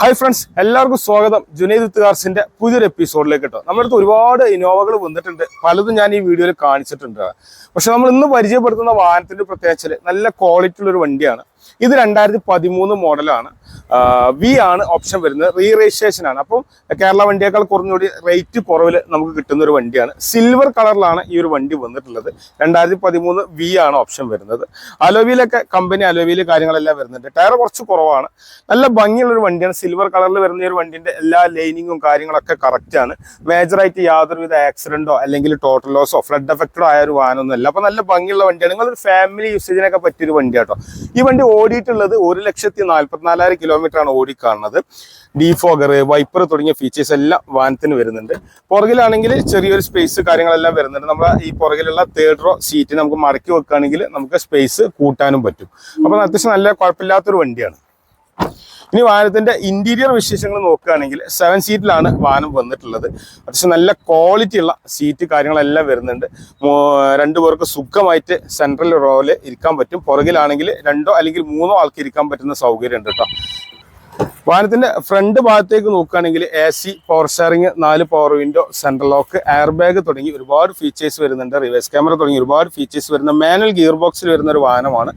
Hi friends എല്ലാവർക്കും സ്വാഗതം. ജുനൈദ് ഉത്തുകാർസിന്റെ പുതിയൊരു എപ്പിസോഡിലേക്ക് കേട്ടോ. നമ്മുടെ അടുത്ത് ഒരുപാട് ഇനോവകൾ വന്നിട്ടുണ്ട്. പലതും ഞാൻ ഈ വീഡിയോയിൽ കാണിച്ചിട്ടുണ്ട്. പക്ഷെ നമ്മൾ ഇന്ന് പരിചയപ്പെടുത്തുന്ന വാഹനത്തിന്റെ പ്രത്യേകിച്ച് നല്ല ക്വാളിറ്റി ഉള്ള ഒരു വണ്ടിയാണ്. ഇത് രണ്ടായിരത്തി പതിമൂന്ന് മോഡലാണ് വി ആണ് ഓപ്ഷൻ വരുന്നത്. റീ രജിസ്ട്രേഷൻ ആണ്. അപ്പം കേരള വണ്ടിയേക്കാൾ കുറഞ്ഞുകൂടി റേറ്റ് കുറവിൽ നമുക്ക് കിട്ടുന്ന ഒരു വണ്ടിയാണ്. സിൽവർ കളറിലാണ് ഈ ഒരു വണ്ടി വന്നിട്ടുള്ളത്. രണ്ടായിരത്തി പതിമൂന്ന് വി ആണ് ഓപ്ഷൻ വരുന്നത്. അലോവിയിലൊക്കെ കമ്പനി അലോവിയിൽ കാര്യങ്ങളെല്ലാം വരുന്നുണ്ട്. ടയർ കുറച്ച് കുറവാണ്. നല്ല ഭംഗിയുള്ള ഒരു വണ്ടിയാണ്. സിൽവർ കളറിൽ വരുന്ന ഒരു വണ്ടിന്റെ എല്ലാ ലൈനിങ്ങും കാര്യങ്ങളൊക്കെ കറക്റ്റ് ആണ്. മേജറായിട്ട് യാതൊരുവിധ ആക്സിഡന്റോ അല്ലെങ്കിൽ ടോട്ടൽ ലോസോ ഫ്ലഡ് എഫക്റ്റഡോ ആയ ഒരു വാഹനമൊന്നുമല്ല. അപ്പൊ നല്ല ഭംഗിയുള്ള വണ്ടിയാണ്. നിങ്ങളൊരു ഫാമിലി യൂസേജിനൊക്കെ പറ്റിയൊരു വണ്ടിയാട്ടോ. ഈ വണ്ടി ഓടിയിട്ടുള്ളത് ഒരു ലക്ഷത്തി നാല്പത്തിനാലായിരം കിലോമീറ്റർ ആണ് ഓടിക്കാണുന്നത്. ഡീഫോഗർ വൈപ്പർ തുടങ്ങിയ ഫീച്ചേഴ്സ് എല്ലാം വാനത്തിന് വരുന്നുണ്ട്. പുറകിലാണെങ്കിൽ ചെറിയൊരു സ്പേസ് കാര്യങ്ങളെല്ലാം വരുന്നുണ്ട്. നമ്മുടെ ഈ പുറകിലുള്ള തേർഡ് റോ സീറ്റ് നമുക്ക് മടക്കി വെക്കുകയാണെങ്കിൽ നമുക്ക് സ്പേസ് കൂട്ടാനും പറ്റും. അപ്പൊ അത്യാവശ്യം നല്ല കുഴപ്പമില്ലാത്തൊരു വണ്ടിയാണ്. ഇനി വാഹനത്തിന്റെ ഇന്റീരിയർ വിശേഷങ്ങൾ നോക്കുകയാണെങ്കിൽ സെവൻ സീറ്റിലാണ് വാഹനം വന്നിട്ടുള്ളത്. അത്യാവശ്യം നല്ല ക്വാളിറ്റി ഉള്ള സീറ്റ് കാര്യങ്ങളെല്ലാം വരുന്നുണ്ട്. രണ്ടു പേർക്ക് സുഖമായിട്ട് സെൻട്രൽ റോയിൽ ഇരിക്കാൻ പറ്റും. പുറകിലാണെങ്കിൽ രണ്ടോ അല്ലെങ്കിൽ മൂന്നോ ആൾക്ക് ഇരിക്കാൻ പറ്റുന്ന സൗകര്യം ഉണ്ട് കേട്ടോ. വാഹനത്തിന്റെ ഫ്രണ്ട് ഭാഗത്തേക്ക് നോക്കുകയാണെങ്കിൽ എ സി പവർ സ്റ്റാറിംഗ് നാല് power window central lock air bag തുടങ്ങി ഒരുപാട് ഫീച്ചേഴ്സ് വരുന്നുണ്ട്. റിവേഴ്സ് ക്യാമറ തുടങ്ങി ഒരുപാട് ഫീച്ചേഴ്സ് വരുന്ന മാനുവൽ ഗിയർ ബോക്സിൽ വരുന്ന ഒരു വാഹനമാണ്.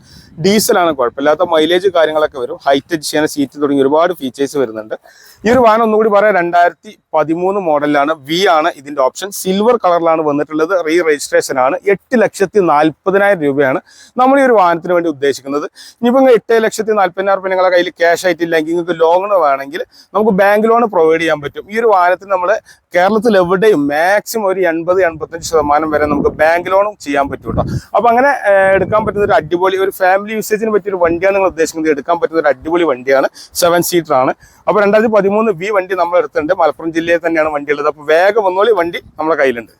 ഡീസലാണ് കുഴപ്പമില്ലാത്ത മൈലേജ് കാര്യങ്ങളൊക്കെ വരും. ഹൈറ്റ് ചെയ്യാൻ സീറ്റ് തുടങ്ങി ഒരുപാട് ഫീച്ചേഴ്സ് വരുന്നുണ്ട്. ഈ ഒരു വാഹനം ഒന്നുകൂടി പറയാം. രണ്ടായിരത്തി പതിമൂന്ന് മോഡലാണ് വി ആണ് ഇതിന്റെ ഓപ്ഷൻ സിൽവർ കളറിലാണ് വന്നിട്ടുള്ളത്. റീ രജിസ്ട്രേഷൻ ആണ്. എട്ട് ലക്ഷത്തി നാൽപ്പതിനായിരം രൂപയാണ് നമ്മൾ ഈ ഒരു വാഹനത്തിന് വേണ്ടി ഉദ്ദേശിക്കുന്നത്. ഇനിയിപ്പോൾ എട്ട് ലക്ഷത്തി നാൽപ്പതിനായിരം രൂപ നിങ്ങളുടെ കയ്യിൽ ക്യാഷ് ആയിട്ടില്ലെങ്കിൽ നിങ്ങൾക്ക് ലോൺ വേണമെങ്കിൽ നമുക്ക് ബാങ്ക് ലോൺ പ്രൊവൈഡ് ചെയ്യാൻ പറ്റും. ഈ ഒരു വാഹനത്തിൽ നമ്മൾ കേരളത്തിൽ എവിടെയും മാക്സിമം ഒരു എൺപത് എൺപത്തഞ്ച് ശതമാനം വരെ നമുക്ക് ബാങ്ക് ലോണും ചെയ്യാൻ പറ്റും കേട്ടോ. അപ്പൊ അങ്ങനെ എടുക്കാൻ പറ്റുന്ന ഒരു അടിപൊളി ഒരു ഫാമിലി യൂസേജിന് പറ്റിയൊരു വണ്ടിയാണ് നിങ്ങൾ ഉദ്ദേശിക്കുന്നത്. എടുക്കാൻ പറ്റുന്ന ഒരു അടിപൊളി വണ്ടിയാണ്. സെവൻ സീറ്റർ ആണ്. അപ്പോൾ രണ്ടായിരത്തി പതിമൂന്ന് വി വണ്ടി നമ്മൾ എടുത്തിട്ടുണ്ട് മലപ്പുറം ജില്ലയിൽ തന്നെയാണ് വണ്ടി ഉള്ളത്. അപ്പൊ വേഗം വന്നോളി വണ്ടി നമ്മുടെ കയ്യിലുണ്ട്.